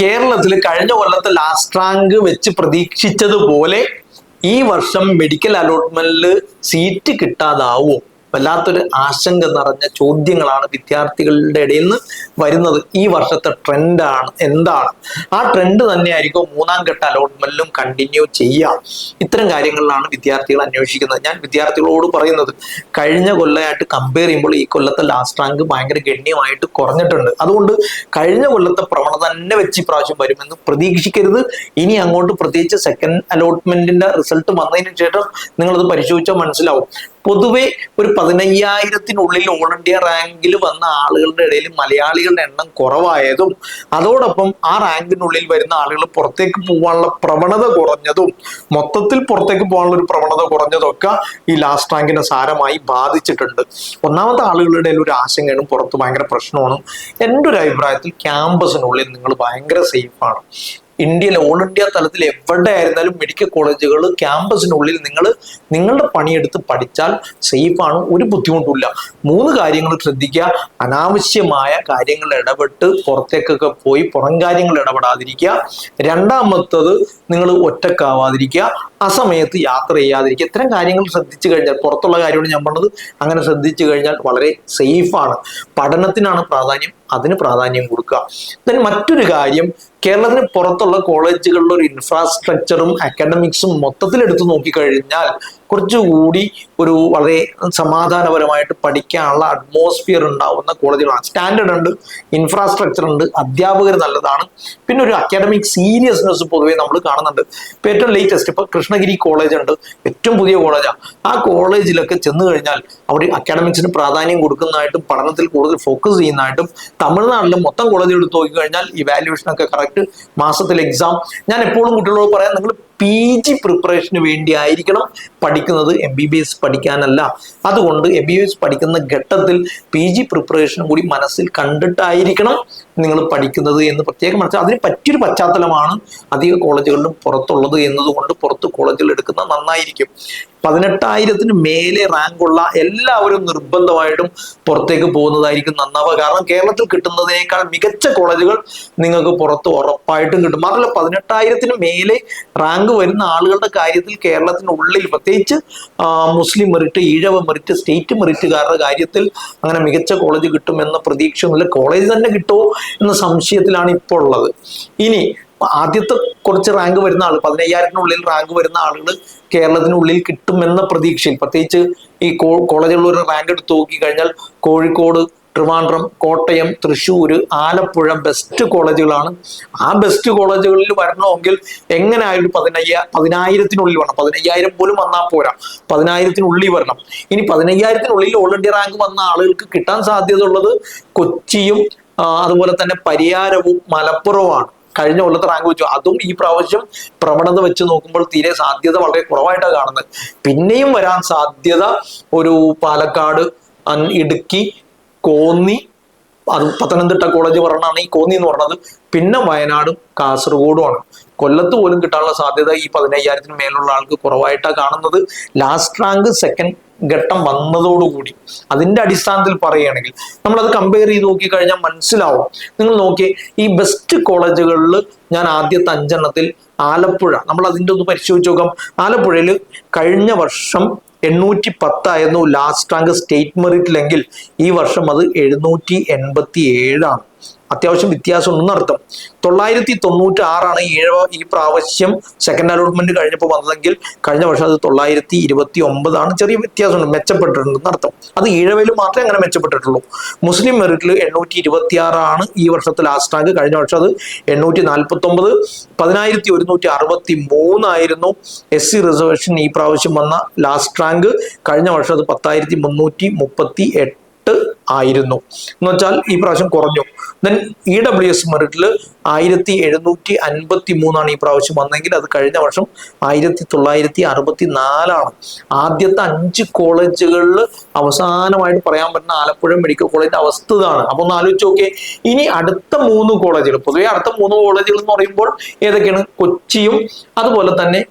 കേരളത്തിൽ കഴിഞ്ഞ കൊല്ലത്തെ ലാസ്റ്റ് റാങ്ക് വെച്ച് പ്രതീക്ഷിച്ചതുപോലെ ഈ വർഷം മെഡിക്കൽ അലോട്ട്മെന്റിൽ സീറ്റ് കിട്ടാതാവോ വല്ലാത്തൊരു ആശങ്ക നിറഞ്ഞ ചോദ്യങ്ങളാണ് വിദ്യാർത്ഥികളുടെ ഇടയിൽ നിന്ന് വരുന്നത്. ഈ വർഷത്തെ ട്രെൻഡാണ് എന്താണ്? ആ ട്രെൻഡ് തന്നെയായിരിക്കും മൂന്നാം ഘട്ട അലോട്ട്മെന്റിലും കണ്ടിന്യൂ ചെയ്യാം. ഇത്തരം കാര്യങ്ങളിലാണ് വിദ്യാർത്ഥികൾ അന്വേഷിക്കുന്നത്. ഞാൻ വിദ്യാർത്ഥികളോട് പറയുന്നത് കഴിഞ്ഞ കൊല്ലമായിട്ട് കമ്പയർ ചെയ്യുമ്പോൾ ഈ കൊല്ലത്തെ ലാസ്റ്റ് റാങ്ക് ഭയങ്കര ഗണ്യമായിട്ട് കുറഞ്ഞിട്ടുണ്ട്. അതുകൊണ്ട് കഴിഞ്ഞ കൊല്ലത്തെ പ്രവണത തന്നെ വെച്ച് ഇപ്രാവശ്യം വരുമെന്ന് പ്രതീക്ഷിക്കരുത്. ഇനി അങ്ങോട്ട് പ്രത്യേകിച്ച് സെക്കൻഡ് അലോട്ട്മെന്റിന്റെ റിസൾട്ട് വന്നതിന് ശേഷം നിങ്ങളത് പരിശോധിച്ചാൽ മനസ്സിലാവും. പൊതുവെ ഒരു പതിനയ്യായിരത്തിനുള്ളിൽ ഓൾ ഇന്ത്യ റാങ്കിൽ വന്ന ആളുകളുടെ ഇടയിൽ മലയാളികളുടെ എണ്ണം കുറവായതും അതോടൊപ്പം ആ റാങ്കിനുള്ളിൽ വരുന്ന ആളുകൾ പുറത്തേക്ക് പോകാനുള്ള പ്രവണത കുറഞ്ഞതും മൊത്തത്തിൽ പുറത്തേക്ക് പോകാനുള്ള ഒരു പ്രവണത കുറഞ്ഞതൊക്കെ ഈ ലാസ്റ്റ് റാങ്കിനെ സാരമായി ബാധിച്ചിട്ടുണ്ട്. ഒന്നാമത്തെ ആളുകളുടെ ഇടയിൽ ഒരു ആശങ്കയാണ് പുറത്ത് ഭയങ്കര പ്രശ്നമാണ്. എന്റെ ഒരു അഭിപ്രായത്തിൽ ക്യാമ്പസിനുള്ളിൽ നിങ്ങൾ ഭയങ്കര സേഫാണ് ഇന്ത്യയിലെ ഓൾ ഇന്ത്യ തലത്തിൽ എവിടെ ആയിരുന്നാലും മെഡിക്കൽ കോളേജുകൾ ക്യാമ്പസിനുള്ളിൽ നിങ്ങൾ നിങ്ങളുടെ പണിയെടുത്ത് പഠിച്ചാൽ സേഫാണ് ഒരു ബുദ്ധിമുട്ടില്ല മൂന്ന് കാര്യങ്ങൾ ശ്രദ്ധിക്കുക. അനാവശ്യമായ കാര്യങ്ങൾ ഇടപെട്ട് പുറത്തേക്കൊക്കെ പോയി പുറം കാര്യങ്ങൾ ഇടപെടാതിരിക്കുക. രണ്ടാമത്തത് നിങ്ങൾ ഒറ്റക്കാവാതിരിക്കുക. ആ സമയത്ത് യാത്ര ചെയ്യാതിരിക്കുക. ഇത്തരം കാര്യങ്ങൾ ശ്രദ്ധിച്ചു കഴിഞ്ഞാൽ പുറത്തുള്ള കാര്യമാണ് ഞാൻ പറഞ്ഞത് അങ്ങനെ ശ്രദ്ധിച്ചു കഴിഞ്ഞാൽ വളരെ സേഫാണ് പഠനത്തിനാണ് പ്രാധാന്യം അതിന് പ്രാധാന്യം കൊടുക്കുക. ദെൻ മറ്റൊരു കാര്യം കേരളത്തിന് പുറത്തുള്ള കോളേജുകളിലെ ഒരു ഇൻഫ്രാസ്ട്രക്ചറും അക്കാഡമിക്സും മൊത്തത്തിൽ എടുത്തു നോക്കിക്കഴിഞ്ഞാൽ കുറച്ചുകൂടി ഒരു വളരെ സമാധാനപരമായിട്ട് പഠിക്കാനുള്ള അറ്റ്മോസ്ഫിയർ ഉണ്ടാവുന്ന കോളേജുകളാണ് സ്റ്റാൻഡേർഡ് ഉണ്ട് ഇൻഫ്രാസ്ട്രക്ചർ ഉണ്ട് അധ്യാപകർ നല്ലതാണ്. പിന്നെ ഒരു അക്കാഡമിക് സീരിയസ്നെസ് പൊതുവേ നമ്മൾ കാണുന്നുണ്ട്. ഇപ്പം ഏറ്റവും ലേറ്റസ്റ്റ് ഇപ്പം കൃഷ്ണഗിരി കോളേജ് ഉണ്ട് ഏറ്റവും പുതിയ കോളേജാണ് ആ. കോളേജിലൊക്കെ ചെന്ന് കഴിഞ്ഞാൽ അവർ അക്കാഡമിക്സിന് പ്രാധാന്യം കൊടുക്കുന്നതായിട്ടും പഠനത്തിൽ കൂടുതൽ ഫോക്കസ് ചെയ്യുന്നതായിട്ടും തമിഴ്നാട്ടിലും മൊത്തം കോളേജ് എടുത്ത് നോക്കിക്കഴിഞ്ഞാൽ ഈ ഒക്കെ കറക്റ്റ് മാസത്തിൽ എക്സാം ഞാൻ എപ്പോഴും കുട്ടികളോട് പറയാം നിങ്ങൾ പി ജി പ്രിപ്പറേഷന് വേണ്ടി ആയിരിക്കണം പഠിക്കുന്നത്. എം ബി ബി എസ് പഠിക്കാനല്ല. അതുകൊണ്ട് എം ബി ബി എസ് പഠിക്കുന്ന ഘട്ടത്തിൽ പി ജി പ്രിപ്പറേഷനും കൂടി മനസ്സിൽ കണ്ടിട്ടായിരിക്കണം നിങ്ങൾ പഠിക്കുന്നത് എന്ന് പ്രത്യേകം മനസ്സിലാക്കി അതിന് പറ്റിയൊരു പശ്ചാത്തലമാണ് അധിക കോളേജുകളിലും പുറത്തുള്ളത് എന്നതുകൊണ്ട് പുറത്ത് കോളേജിൽ എടുക്കുന്ന നന്നായിരിക്കും. പതിനെട്ടായിരത്തിന് മേലെ റാങ്കുള്ള എല്ലാവരും നിർബന്ധമായിട്ടും പുറത്തേക്ക് പോകുന്നതായിരിക്കും നന്നാവുക. കാരണം കേരളത്തിൽ കിട്ടുന്നതിനേക്കാൾ മികച്ച കോളേജുകൾ നിങ്ങൾക്ക് പുറത്ത് ഉറപ്പായിട്ടും കിട്ടും. മാത്രമല്ല പതിനെട്ടായിരത്തിന് മേലെ റാങ്ക് വരുന്ന ആളുകളുടെ കാര്യത്തിൽ കേരളത്തിനുള്ളിൽ പ്രത്യേകിച്ച് Muslim merit Ezhava merit state മെറിറ്റുകാരുടെ കാര്യത്തിൽ അങ്ങനെ മികച്ച കോളേജ് കിട്ടുമെന്ന പ്രതീക്ഷയൊന്നുമില്ല. കോളേജ് തന്നെ കിട്ടുമോ എന്ന സംശയത്തിലാണ് ഇപ്പോൾ ഉള്ളത്. ഇനി ആദ്യത്തെ കുറച്ച് റാങ്ക് വരുന്ന ആൾ പതിനയ്യായിരത്തിനുള്ളിൽ റാങ്ക് വരുന്ന ആളുകൾ കേരളത്തിനുള്ളിൽ കിട്ടുമെന്ന പ്രതീക്ഷയിൽ പ്രത്യേകിച്ച് ഈ കോളേജുകളിൽ ഒരു റാങ്ക് എടുത്ത് നോക്കി കഴിഞ്ഞാൽ കോഴിക്കോട് ട്രിവാൻഡ്രം കോട്ടയം തൃശ്ശൂർ ആലപ്പുഴ ബെസ്റ്റ് കോളേജുകളാണ്. ആ ബെസ്റ്റ് കോളേജുകളിൽ വരണമെങ്കിൽ എങ്ങനെ ആയാലും പതിനയ്യ പതിനായിരത്തിനുള്ളിൽ വരണം. പതിനയ്യായിരം പോലും വന്നാൽ പോരാ. പതിനായിരത്തിനുള്ളിൽ വരണം. ഇനി പതിനയ്യായിരത്തിനുള്ളിൽ ഓൾ ഇന്ത്യ റാങ്ക് വന്ന ആളുകൾക്ക് കിട്ടാൻ സാധ്യതയുള്ളത് കൊച്ചിയും അതുപോലെ തന്നെ പരിയാരവും മലപ്പുറവുമാണ്. കഴിഞ്ഞ കൊല്ലത്തെ റാങ്ക് വെച്ചു. അതും ഈ പ്രാവശ്യം പ്രവണത വെച്ച് നോക്കുമ്പോൾ തീരെ സാധ്യത വളരെ കുറവായിട്ടാണ് കാണുന്നത്. പിന്നെയും വരാൻ സാധ്യത ഒരു പാലക്കാട് ഇടുക്കി കോന്നി അത് പത്തനംതിട്ട കോളേജ് പറഞ്ഞാണ് ഈ കോന്നി എന്ന് പറഞ്ഞത്. പിന്നെ വയനാടും കാസർഗോഡുമാണ് കൊല്ലത്ത് പോലും കിട്ടാനുള്ള സാധ്യത ഈ പതിനയ്യായിരത്തിന് മേലുള്ള ആൾക്ക് കുറവായിട്ടാണ് കാണുന്നത്. ലാസ്റ്റ് റാങ്ക് സെക്കൻഡ് ഘട്ടം വന്നതോടുകൂടി അതിന്റെ അടിസ്ഥാനത്തിൽ പറയുകയാണെങ്കിൽ നമ്മളത് കമ്പയർ ചെയ്ത് നോക്കി കഴിഞ്ഞാൽ മനസ്സിലാവും. നിങ്ങൾ നോക്കിയേ ഈ ബെസ്റ്റ് കോളേജുകളിൽ ഞാൻ ആദ്യത്തെ അഞ്ചെണ്ണത്തിൽ ആലപ്പുഴ. നമ്മൾ അതിന്റെ ഒന്ന് പരിശോധിച്ച് നോക്കാം. ആലപ്പുഴയിൽ കഴിഞ്ഞ വർഷം എണ്ണൂറ്റി പത്തായിരുന്നു ലാസ്റ്റ് റാങ്ക് സ്റ്റേറ്റ് മെറിറ്റിലെങ്കിൽ ഈ വർഷം അത് എഴുന്നൂറ്റി എൺപത്തി ഏഴാണ് അത്യാവശ്യം വ്യത്യാസം ഉണ്ടെന്ന് അർത്ഥം. തൊള്ളായിരത്തി തൊണ്ണൂറ്റി ആറാണ് ഏഴ് ഈ പ്രാവശ്യം സെക്കൻഡ് അലോട്ട്മെന്റ് കഴിഞ്ഞപ്പോൾ വന്നതെങ്കിൽ കഴിഞ്ഞ വർഷം അത് തൊള്ളായിരത്തി ഇരുപത്തി ഒമ്പതാണ് ചെറിയ വ്യത്യാസമുണ്ട് മെച്ചപ്പെട്ടിട്ടുണ്ടെന്ന് അർത്ഥം. അത് ഈഴവയിൽ മാത്രമേ അങ്ങനെ മെച്ചപ്പെട്ടിട്ടുള്ളൂ. മുസ്ലിം മെറിറ്റിൽ എണ്ണൂറ്റി ഇരുപത്തി ആറാണ് ഈ വർഷത്തെ ലാസ്റ്റ് റാങ്ക് കഴിഞ്ഞ വർഷം അത് എണ്ണൂറ്റി നാൽപ്പത്തി ഒമ്പത് പതിനായിരത്തി ഒരുന്നൂറ്റി അറുപത്തി മൂന്നായിരുന്നു എസ് സി റിസർവേഷൻ ഈ പ്രാവശ്യം വന്ന ലാസ്റ്റ് റാങ്ക് കഴിഞ്ഞ വർഷം അത് പത്തായിരത്തി മുന്നൂറ്റി മുപ്പത്തി എട്ട് ആയിരുന്നു. എന്ന് വെച്ചാൽ ഈ പ്രാവശ്യം കുറഞ്ഞു. ദെൻ ഇ ഡബ്ല്യു എസ് മെറിറ്റിൽ ആയിരത്തി എഴുന്നൂറ്റി അൻപത്തി മൂന്നാണ് ഈ പ്രാവശ്യം വന്നെങ്കിൽ അത് കഴിഞ്ഞ വർഷം ആയിരത്തി തൊള്ളായിരത്തി അറുപത്തി നാലാണ് ആദ്യത്തെ അഞ്ച് കോളേജുകളിൽ അവസാനമായിട്ട് പറയാൻ പറ്റുന്ന ആലപ്പുഴ മെഡിക്കൽ കോളേജിന്റെ അവസ്ഥ ഇതാണ്. അപ്പൊ ഒന്ന് ആലോചിച്ച് നോക്കിയേ. ഇനി അടുത്ത മൂന്ന് കോളേജുകൾ പൊതുവെ അടുത്ത മൂന്ന് കോളേജുകൾ എന്ന് പറയുമ്പോൾ ഏതൊക്കെയാണ്? കൊച്ചിയും അതുപോലെ തന്നെ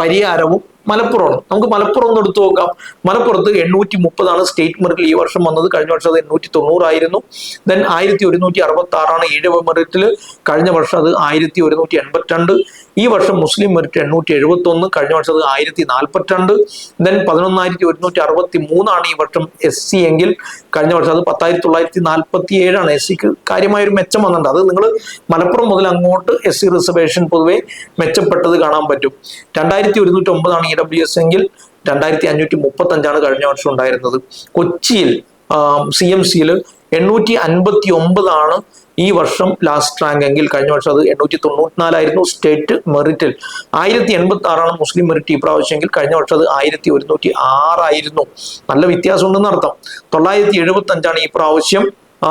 പരിയാരവും മലപ്പുറമാണ്. നമുക്ക് മലപ്പുറം ഒന്ന് എടുത്തു നോക്കാം. മലപ്പുറത്ത് എണ്ണൂറ്റി മുപ്പതാണ് സ്റ്റേറ്റ് മെറിറ്റിൽ ഈ വർഷം വന്നത്. കഴിഞ്ഞ വർഷം അത് എണ്ണൂറ്റി തൊണ്ണൂറായിരുന്നു ദെൻ ആയിരത്തി ഒരുന്നൂറ്റി അറുപത്തി ആറാണ് ഏഴ് മെറിറ്റിൽ. കഴിഞ്ഞ വർഷം അത് ആയിരത്തി ഒരുന്നൂറ്റി എൺപത്തിരണ്ട് ഈ വർഷം മുസ്ലിം മെറിറ്റ് എണ്ണൂറ്റി എഴുപത്തി ഒന്ന് കഴിഞ്ഞ വർഷം അത് ആയിരത്തി നാൽപ്പത്തിരണ്ട് ദെൻ പതിനൊന്നായിരത്തി ഒരുന്നൂറ്റി അറുപത്തി മൂന്നാണ് ഈ വർഷം എസ് സി എങ്കിൽ. കഴിഞ്ഞ വർഷം അത് പത്തായിരത്തി തൊള്ളായിരത്തി നാൽപ്പത്തി ഏഴാണ് എസ് സിക്ക് കാര്യമായ ഒരു മെച്ചം വന്നിട്ടുണ്ട്. അത് നിങ്ങൾ മലപ്പുറം മുതൽ അങ്ങോട്ട് എസ് സി റിസർവേഷൻ പൊതുവെ മെച്ചപ്പെട്ടത് കാണാൻ പറ്റും. രണ്ടായിരത്തി ഒരുന്നൂറ്റി ഒമ്പതാണ് ഇ ഡബ്ല്യു എസ് എങ്കിൽ രണ്ടായിരത്തി അഞ്ഞൂറ്റി മുപ്പത്തി അഞ്ചാണ് കഴിഞ്ഞ വർഷം ഉണ്ടായിരുന്നത്. കൊച്ചിയിൽ സി എം സിയിൽ എണ്ണൂറ്റി അൻപത്തി ഒമ്പതാണ് ഈ വർഷം ലാസ്റ്റ് റാങ്ക് എങ്കിൽ കഴിഞ്ഞ വർഷം അത് എണ്ണൂറ്റി തൊണ്ണൂറ്റിനാലായിരുന്നു സ്റ്റേറ്റ് മെറിറ്റിൽ ആയിരത്തി എൺപത്തി ആറാണ് മുസ്ലിം മെറിറ്റ് ഈ പ്രാവശ്യം എങ്കിൽ കഴിഞ്ഞ വർഷം അത് ആയിരത്തി ഒരുന്നൂറ്റി ആറായിരുന്നു നല്ല വ്യത്യാസം ഉണ്ടെന്ന് അർത്ഥം. തൊള്ളായിരത്തി എഴുപത്തി അഞ്ചാണ് ഈ പ്രാവശ്യം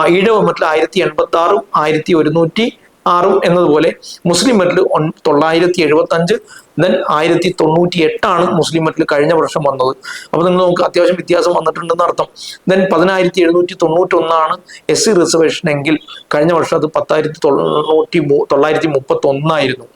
ഈഴവ് മറ്റുള്ള ആയിരത്തി എൺപത്തി ആറും ആയിരത്തി ഒരുന്നൂറ്റി ആറും എന്നതുപോലെ മുസ്ലിം മെറ്റിൽ തൊള്ളായിരത്തി എഴുപത്തി അഞ്ച് ദെൻ ആയിരത്തി തൊണ്ണൂറ്റി എട്ടാണ് മുസ്ലിം മെറ്റിൽ കഴിഞ്ഞ വർഷം വന്നത്. അപ്പൊ നിങ്ങൾ നമുക്ക് അത്യാവശ്യം വ്യത്യാസം വന്നിട്ടുണ്ടെന്ന് അർത്ഥം. ദെൻ പതിനായിരത്തി എഴുന്നൂറ്റി തൊണ്ണൂറ്റി ഒന്നാണ് എസ് സി റിസർവേഷൻ എങ്കിൽ കഴിഞ്ഞ വർഷം അത് പത്തായിരത്തി തൊണ്ണൂറ്റി തൊള്ളായിരത്തി മുപ്പത്തി ഒന്നായിരുന്നു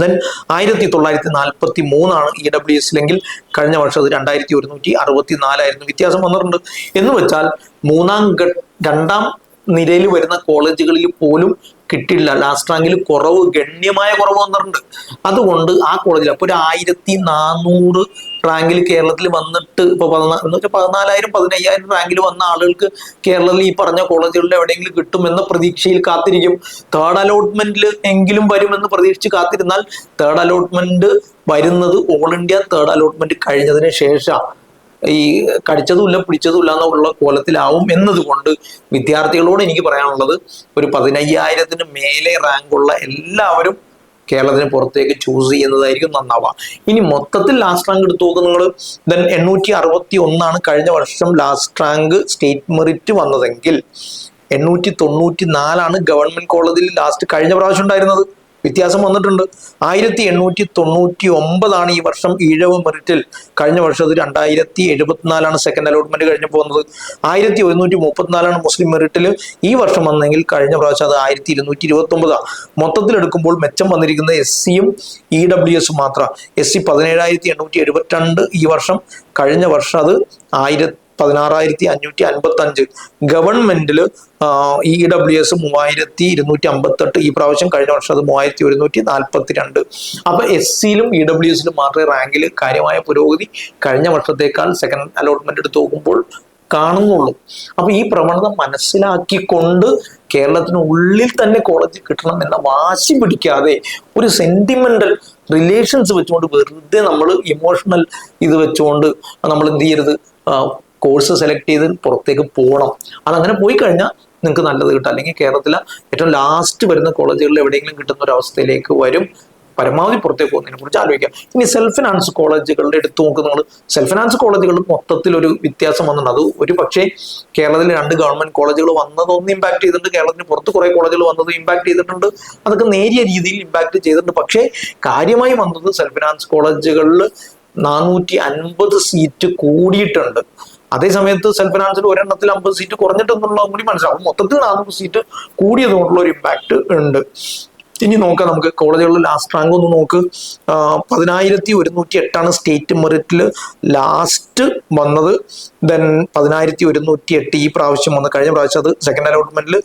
ദെൻ ആയിരത്തി തൊള്ളായിരത്തി നാൽപ്പത്തി മൂന്നാണ് ഇ ഡബ്ല്യു എസിലെങ്കിൽ കഴിഞ്ഞ വർഷം അത് രണ്ടായിരത്തി ഒരുന്നൂറ്റി അറുപത്തി നാലായിരുന്നു വ്യത്യാസം വന്നിട്ടുണ്ട്. എന്ന് വെച്ചാൽ മൂന്നാം ഘട്ട രണ്ടാം നിരയിൽ വരുന്ന കോളേജുകളിൽ പോലും കിട്ടില്ല ലാസ്റ്റ് റാങ്കിൽ കുറവ് ഗണ്യമായ കുറവ് വന്നിട്ടുണ്ട്. അതുകൊണ്ട് ആ കോളേജിൽ അപ്പൊ ഒരു ആയിരത്തി നാനൂറ് റാങ്കിൽ കേരളത്തിൽ വന്നിട്ട് ഇപ്പൊ പതിനാ പതിനാലായിരം പതിനയ്യായിരം റാങ്കിൽ വന്ന ആളുകൾക്ക് കേരളത്തിൽ ഈ പറഞ്ഞ കോളേജുകളിൽ എവിടെയെങ്കിലും കിട്ടുമെന്ന പ്രതീക്ഷയിൽ കാത്തിരിക്കും. തേർഡ് അലോട്ട്മെന്റിൽ എങ്കിലും വരുമെന്ന് പ്രതീക്ഷിച്ച് കാത്തിരുന്നാൽ തേർഡ് അലോട്ട്മെന്റ് വരുന്നത് ഓൾ ഇന്ത്യ തേർഡ് അലോട്ട്മെന്റ് കഴിഞ്ഞതിന് ശേഷം. ഈ കടിച്ചതുമില്ല പിടിച്ചതുമില്ല എന്നുള്ള കോലത്തിലാവും എന്നതുകൊണ്ട് വിദ്യാർത്ഥികളോട് എനിക്ക് പറയാനുള്ളത് ഒരു പതിനയ്യായിരത്തിന് മേലെ റാങ്കുള്ള എല്ലാവരും കേരളത്തിന് പുറത്തേക്ക് ചൂസ് ചെയ്യുന്നതായിരിക്കും നന്നാവുക. ഇനി മൊത്തത്തിൽ ലാസ്റ്റ് റാങ്ക് എടുത്തു നോക്കുക നിങ്ങൾ ദെൻ എണ്ണൂറ്റി അറുപത്തി ഒന്നാണ് കഴിഞ്ഞ വർഷം ലാസ്റ്റ് റാങ്ക് സ്റ്റേറ്റ് മെറിറ്റ് വന്നതെങ്കിൽ എണ്ണൂറ്റി തൊണ്ണൂറ്റി നാലാണ് ഗവൺമെന്റ് കോളേജിൽ ലാസ്റ്റ് കഴിഞ്ഞ പ്രാവശ്യം ഉണ്ടായിരുന്നത്. വ്യത്യാസം വന്നിട്ടുണ്ട്. ആയിരത്തി എണ്ണൂറ്റി തൊണ്ണൂറ്റി ഒമ്പതാണ് ഈ വർഷം ഈഴവ് മെറിറ്റിൽ. കഴിഞ്ഞ വർഷം അത് രണ്ടായിരത്തി എഴുപത്തിനാലാണ് സെക്കൻഡ് അലോട്ട്മെന്റ് കഴിഞ്ഞ് പോകുന്നത്. ആയിരത്തി ഒരുന്നൂറ്റി മുപ്പത്തിനാലാണ് മുസ്ലിം മെറിറ്റിൽ ഈ വർഷം വന്നെങ്കിൽ കഴിഞ്ഞ പ്രാവശ്യം അത് ആയിരത്തി ഇരുന്നൂറ്റി ഇരുപത്തി ഒമ്പതാണ് മൊത്തത്തിൽ എടുക്കുമ്പോൾ മെച്ചം വന്നിരിക്കുന്നത് എസ് സിയും ഇ ഡബ്ല്യു എസും മാത്രം. എസ് സി പതിനേഴായിരത്തി എണ്ണൂറ്റി എഴുപത്തിരണ്ട് ഈ വർഷം. കഴിഞ്ഞ വർഷം അത് ആയിരത്തി പതിനാറായിരത്തി അഞ്ഞൂറ്റി അൻപത്തി അഞ്ച് ഗവൺമെന്റിൽ ഇ ഡബ്ല്യു എസ് മൂവായിരത്തി ഇരുന്നൂറ്റി അമ്പത്തെട്ട് ഈ പ്രാവശ്യം കഴിഞ്ഞ വർഷം അത് മൂവായിരത്തി ഒരുന്നൂറ്റി നാൽപ്പത്തി രണ്ട് അപ്പൊ എസ് സിയിലും ഇ ഡബ്ല്യു എസിലും മാത്രമേ റാങ്കിൽ കാര്യമായ പുരോഗതി കഴിഞ്ഞ വർഷത്തേക്കാൾ സെക്കൻഡ് അലോട്ട്മെന്റ് എടുത്ത് നോക്കുമ്പോൾ കാണുന്നുള്ളൂ. അപ്പൊ ഈ പ്രവണത മനസ്സിലാക്കിക്കൊണ്ട് കേരളത്തിനുള്ളിൽ തന്നെ കോളേജ് കിട്ടണം എന്ന വാശി പിടിക്കാതെ ഒരു സെന്റിമെന്റൽ റിലേഷൻസ് വെച്ചുകൊണ്ട് വെറുതെ നമ്മൾ ഇമോഷണൽ ഇത് വെച്ചുകൊണ്ട് നമ്മൾ എന്ത് ചെയ്യരുത്? കോഴ്സ് സെലക്ട് ചെയ്ത് പുറത്തേക്ക് പോകണം അതങ്ങനെ പോയി കഴിഞ്ഞാൽ നിങ്ങൾക്ക് നല്ലത് കിട്ടും. അല്ലെങ്കിൽ കേരളത്തിലെ ഏറ്റവും ലാസ്റ്റ് വരുന്ന കോളേജുകളിൽ എവിടെയെങ്കിലും കിട്ടുന്ന ഒരു അവസ്ഥയിലേക്ക് വരും. പരമാവധി പുറത്തേക്ക് പോകുന്നതിനെ കുറിച്ച് ആലോചിക്കാം ഇനി സെൽഫ് ഫിനാൻസ് കോളേജുകളുടെ എടുത്ത് നോക്കുക സെൽഫ് ഫിനാൻസ് കോളേജുകൾ മൊത്തത്തിൽ ഒരു വ്യത്യാസം വന്നിട്ടുണ്ട്. അത് ഒരു പക്ഷേ കേരളത്തിൽ രണ്ട് ഗവൺമെന്റ് കോളേജുകൾ വന്നതൊന്നും ഇമ്പാക്ട് ചെയ്തിട്ടുണ്ട്. കേരളത്തിന് പുറത്ത് കുറെ കോളേജുകൾ വന്നത് ഇമ്പാക്ട് ചെയ്തിട്ടുണ്ട്. അതൊക്കെ നേരിയ രീതിയിൽ ഇമ്പാക്ട് ചെയ്തിട്ടുണ്ട്. പക്ഷേ കാര്യമായി വന്നത് സെൽഫ് ഫിനാൻസ് കോളേജുകളിൽ നാനൂറ്റി അൻപത് സീറ്റ് കൂടിയിട്ടുണ്ട്. അതേ സമയത്ത് സെൽഫ് ഫിനാൻസിൽ ഒരെണ്ണത്തിൽ അമ്പത് സീറ്റ് കുറഞ്ഞിട്ടെന്നുള്ളതും കൂടി മനസ്സിലാവും. മൊത്തത്തിൽ നാനൂറ് സീറ്റ് കൂടിയതുകൊണ്ടുള്ള ഒരു ഇമ്പാക്ട് ഉണ്ട്. ഇനി നോക്കാം. നമുക്ക് കോളേജുകളിൽ ലാസ്റ്റ് റാങ്ക് ഒന്ന് നോക്ക്. പതിനായിരത്തി ഒരുന്നൂറ്റി എട്ടാണ് സ്റ്റേറ്റ് മെറിറ്റിൽ ലാസ്റ്റ് വന്നത്. ദെൻ പതിനായിരത്തി ഒരുന്നൂറ്റി എട്ട് ഈ പ്രാവശ്യം വന്ന് കഴിഞ്ഞ പ്രാവശ്യം അത് സെക്കൻഡ് അലോട്ട്മെന്റിൽ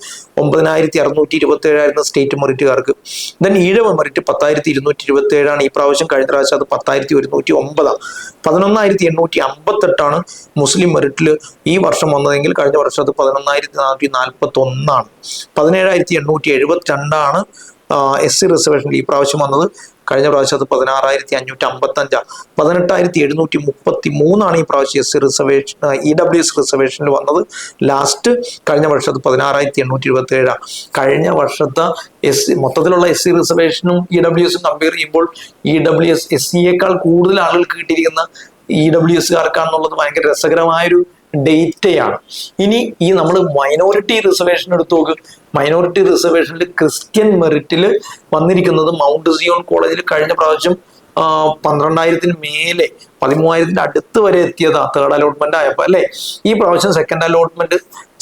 ഒമ്പതിനായിരത്തി അറുന്നൂറ്റി ഇരുപത്തി ഏഴായിരുന്നു സ്റ്റേറ്റ് മെറിറ്റുകാർക്ക് ദെൻ ഈഴവ മെറിറ്റ് പത്തായിരത്തി ഇരുന്നൂറ്റി ഇരുപത്തി ഏഴാണ് ഈ പ്രാവശ്യം കഴിഞ്ഞ പ്രാവശ്യം അത് പത്തായിരത്തി ഒരുന്നൂറ്റി ഒമ്പതാണ് പതിനൊന്നായിരത്തി എണ്ണൂറ്റി അമ്പത്തെട്ടാണ് മുസ്ലിം മെറിറ്റിൽ ഈ വർഷം വന്നതെങ്കിൽ കഴിഞ്ഞ വർഷം അത് പതിനൊന്നായിരത്തി നാനൂറ്റി നാൽപ്പത്തി ഒന്നാണ് പതിനേഴായിരത്തി എണ്ണൂറ്റി എഴുപത്തി രണ്ടാണ് എസ് സി റിസർവേഷനിൽ ഈ പ്രാവശ്യം വന്നത് കഴിഞ്ഞ പ്രാവശ്യം അത് പതിനാറായിരത്തി അഞ്ഞൂറ്റി അമ്പത്തി അഞ്ചാണ് പതിനെട്ടായിരത്തി എഴുന്നൂറ്റി മുപ്പത്തി മൂന്നാണ് ഈ പ്രാവശ്യം S C reservation E W S റിസർവേഷനിൽ വന്നത്. ലാസ്റ്റ് കഴിഞ്ഞ വർഷം അത് പതിനാറായിരത്തി എണ്ണൂറ്റി ഇരുപത്തി ഏഴാണ് കഴിഞ്ഞ വർഷത്തെ എസ് സി മൊത്തത്തിലുള്ള എസ് സി റിസർവേഷനും ഇ ഡബ്ല്യു എസും കമ്പയർ ചെയ്യുമ്പോൾ ഇ ഡബ്ല്യു എസ് എസ് സിയേക്കാൾ കൂടുതൽ ആളുകൾക്ക് കിട്ടിയിരിക്കുന്ന ഇ ഡബ്ല്യു എസ്കാർക്കാണെന്നുള്ളത് ഭയങ്കര രസകരമായൊരു ഡേറ്റയാണ്. ഇനി ഈ നമ്മൾ മൈനോറിറ്റി റിസർവേഷൻ എടുത്തു നോക്ക്. മൈനോറിറ്റി റിസർവേഷനിൽ ക്രിസ്ത്യൻ മെറിറ്റിൽ വന്നിരിക്കുന്നത് മൗണ്ട് സിയോൺ കോളേജിൽ കഴിഞ്ഞ പ്രാവശ്യം പന്ത്രണ്ടായിരത്തിന് മേലെ പതിമൂവായിരത്തിന്റെ അടുത്ത് വരെ എത്തിയതാ തേർഡ് അലോട്ട്മെന്റ് ആയപ്പോ അല്ലെ? ഈ പ്രാവശ്യം സെക്കൻഡ് അലോട്ട്മെന്റ്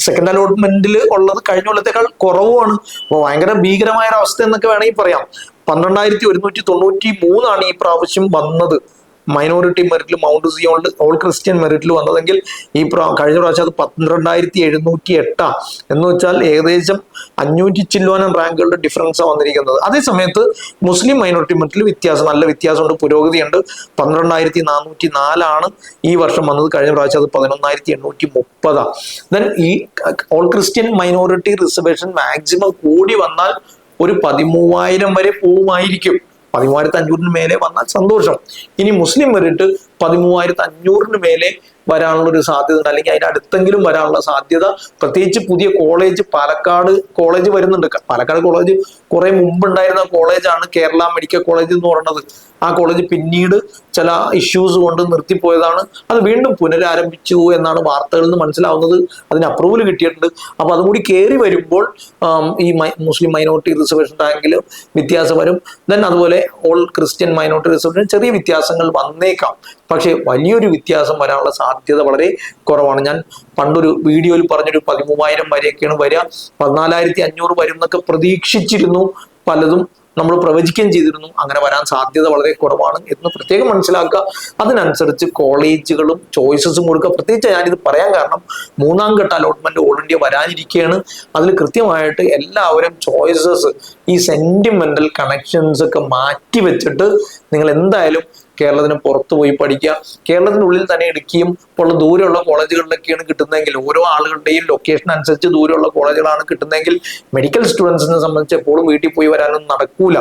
സെക്കൻഡ് അലോട്ട്മെന്റിൽ ഉള്ളത് കഴിഞ്ഞ കൊല്ലത്തേക്കാൾ കുറവുമാണ്. അപ്പോൾ ഭയങ്കര ഭീകരമായ ഒരു അവസ്ഥ എന്നൊക്കെ വേണമെങ്കിൽ പറയാം. പന്ത്രണ്ടായിരത്തി ഒരുന്നൂറ്റി തൊണ്ണൂറ്റി മൂന്നാണ് ഈ പ്രാവശ്യം വന്നത്. മൈനോറിറ്റി മെറിറ്റിൽ മൗണ്ട് സിയോണിൽ ഓൾ ക്രിസ്ത്യൻ മെറിറ്റിൽ വന്നതെങ്കിൽ ഈ കഴിഞ്ഞ പ്രാവശ്യം അത് പന്ത്രണ്ടായിരത്തി എഴുന്നൂറ്റി എട്ടാ എന്ന് വെച്ചാൽ ഏകദേശം അഞ്ഞൂറ്റി ചില്ലുവാനം റാങ്കുകളുടെ ഡിഫറൻസാണ് വന്നിരിക്കുന്നത്. അതേ സമയത്ത് മുസ്ലിം മൈനോറിറ്റി മെറിറ്റിൽ വ്യത്യാസം നല്ല വ്യത്യാസമുണ്ട് പുരോഗതിയുണ്ട്. പന്ത്രണ്ടായിരത്തി നാനൂറ്റി നാലാണ് ഈ വർഷം വന്നത്. കഴിഞ്ഞ പ്രാവശ്യം അത് പതിനൊന്നായിരത്തി എണ്ണൂറ്റി മുപ്പതാണ് ദെൻ ഈ all Christian minority reservation maximum കൂടി വന്നാൽ ഒരു പതിമൂവായിരം വരെ പോവുമായിരിക്കും. പതിമൂവായിരത്തി അഞ്ഞൂറിന് മേലെ വന്നാൽ സന്തോഷം. ഇനി മുസ്ലിം വരിട്ട് പതിമൂവായിരത്തി അഞ്ഞൂറിന് മേലെ വരാനുള്ള ഒരു സാധ്യത ഉണ്ട്. അല്ലെങ്കിൽ അതിന്റെ അടുത്തെങ്കിലും വരാനുള്ള സാധ്യത. പ്രത്യേകിച്ച് പുതിയ കോളേജ് പാലക്കാട് കോളേജ് വരുന്നുണ്ട്. പാലക്കാട് കോളേജ് കുറെ മുമ്പ് ഉണ്ടായിരുന്ന കോളേജാണ് കേരള മെഡിക്കൽ കോളേജ് എന്ന് പറയുന്നത്. ആ കോളേജ് പിന്നീട് ചില ഇഷ്യൂസ് കൊണ്ട് നിർത്തിപ്പോയതാണ്. അത് വീണ്ടും പുനരാരംഭിച്ചു എന്നാണ് വാർത്തകളിൽ നിന്ന് മനസ്സിലാവുന്നത്. അതിന് അപ്രൂവൽ കിട്ടിയിട്ടുണ്ട്. അപ്പൊ അതുകൂടി കയറി വരുമ്പോൾ ഈ മുസ്ലിം മൈനോറിറ്റി റിസർവേഷൻ റാങ്കിൽ വ്യത്യാസം വരും. ദെൻ അതുപോലെ ഓൾ ക്രിസ്ത്യൻ മൈനോറിറ്റി റിസർവേഷൻ ചെറിയ വ്യത്യാസങ്ങൾ വന്നേക്കാം. പക്ഷേ വലിയൊരു വ്യത്യാസം വരാനുള്ള സാധ്യത വളരെ കുറവാണ്. ഞാൻ പണ്ടൊരു വീഡിയോയിൽ പറഞ്ഞൊരു പതിമൂവായിരം വരെയൊക്കെയാണ് വരിക. പതിനാലായിരത്തി അഞ്ഞൂറ് വരും എന്നൊക്കെ പ്രതീക്ഷിച്ചിരുന്നു പലതും. നമ്മൾ പ്രവചിക്കുകയും ചെയ്തിരുന്നു. അങ്ങനെ വരാൻ സാധ്യത വളരെ കുറവാണ് എന്ന് പ്രത്യേകം മനസ്സിലാക്കുക. അതിനനുസരിച്ച് കോളേജുകളും ചോയ്സസും കൊടുക്കുക. പ്രത്യേകിച്ച് ഞാനിത് പറയാൻ കാരണം മൂന്നാം ഘട്ട അലോട്ട്മെന്റ് ഓൾ ഇന്ത്യ വരാനിരിക്കുകയാണ്. അതിൽ കൃത്യമായിട്ട് എല്ലാവരും ചോയ്സസ് ഈ സെന്റിമെന്റൽ കണക്ഷൻസ് ഒക്കെ മാറ്റി വെച്ചിട്ട് നിങ്ങൾ എന്തായാലും കേരളത്തിന് പുറത്തു പോയി പഠിക്കുക. കേരളത്തിനുള്ളിൽ തന്നെ ഇടുക്കിയും ഇപ്പോൾ ദൂരെയുള്ള കോളേജുകളിലൊക്കെയാണ് കിട്ടുന്നതെങ്കിൽ ഓരോ ആളുകളുടെയും ലൊക്കേഷൻ അനുസരിച്ച് ദൂരെയുള്ള കോളേജുകളാണ് കിട്ടുന്നതെങ്കിൽ മെഡിക്കൽ സ്റ്റുഡൻസിനെ സംബന്ധിച്ച് എപ്പോഴും വീട്ടിൽ പോയി വരാനൊന്നും നടക്കൂല.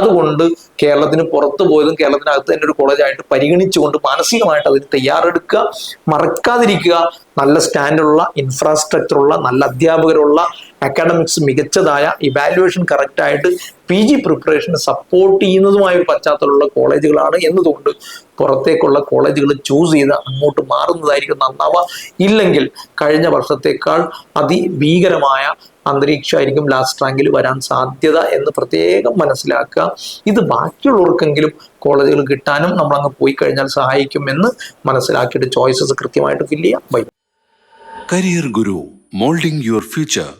അതുകൊണ്ട് കേരളത്തിന് പുറത്തു പോയതും കേരളത്തിനകത്ത് തന്നെ ഒരു കോളേജായിട്ട് പരിഗണിച്ചുകൊണ്ട് മാനസികമായിട്ട് അതിന് തയ്യാറെടുക്കുക മറക്കാതിരിക്കുക. നല്ല സ്റ്റാൻഡുള്ള ഇൻഫ്രാസ്ട്രക്ചറുള്ള നല്ല അധ്യാപകരുള്ള അക്കാഡമിക്സ് മികച്ചതായ ഇവാലുവേഷൻ കറക്റ്റ് ആയിട്ട് പി ജി പ്രിപ്പറേഷന് സപ്പോർട്ട് ചെയ്യുന്നതുമായ ഒരു പശ്ചാത്തലമുള്ള കോളേജുകളാണ് എന്നതുകൊണ്ട് പുറത്തേക്കുള്ള കോളേജുകൾ ചൂസ് ചെയ്ത് അങ്ങോട്ട് മാറുന്നതായിരിക്കും നന്നാവുക. ഇല്ലെങ്കിൽ കഴിഞ്ഞ വർഷത്തേക്കാൾ അതിഭീകരമായ അന്തരീക്ഷമായിരിക്കും ലാസ്റ്റ് റാങ്കിൽ വരാൻ സാധ്യത എന്ന് പ്രത്യേകം മനസ്സിലാക്കുക. ഇത് ബാക്കിയുള്ളവർക്കെങ്കിലും കോളേജുകൾ കിട്ടാനും നമ്മൾ അങ്ങ് പോയി കഴിഞ്ഞാൽ സഹായിക്കും എന്ന് മനസ്സിലാക്കിയിട്ട് ചോയ്സസ് കൃത്യമായിട്ട് ഫില്ല് ചെയ്യാം by career guru moulding your future.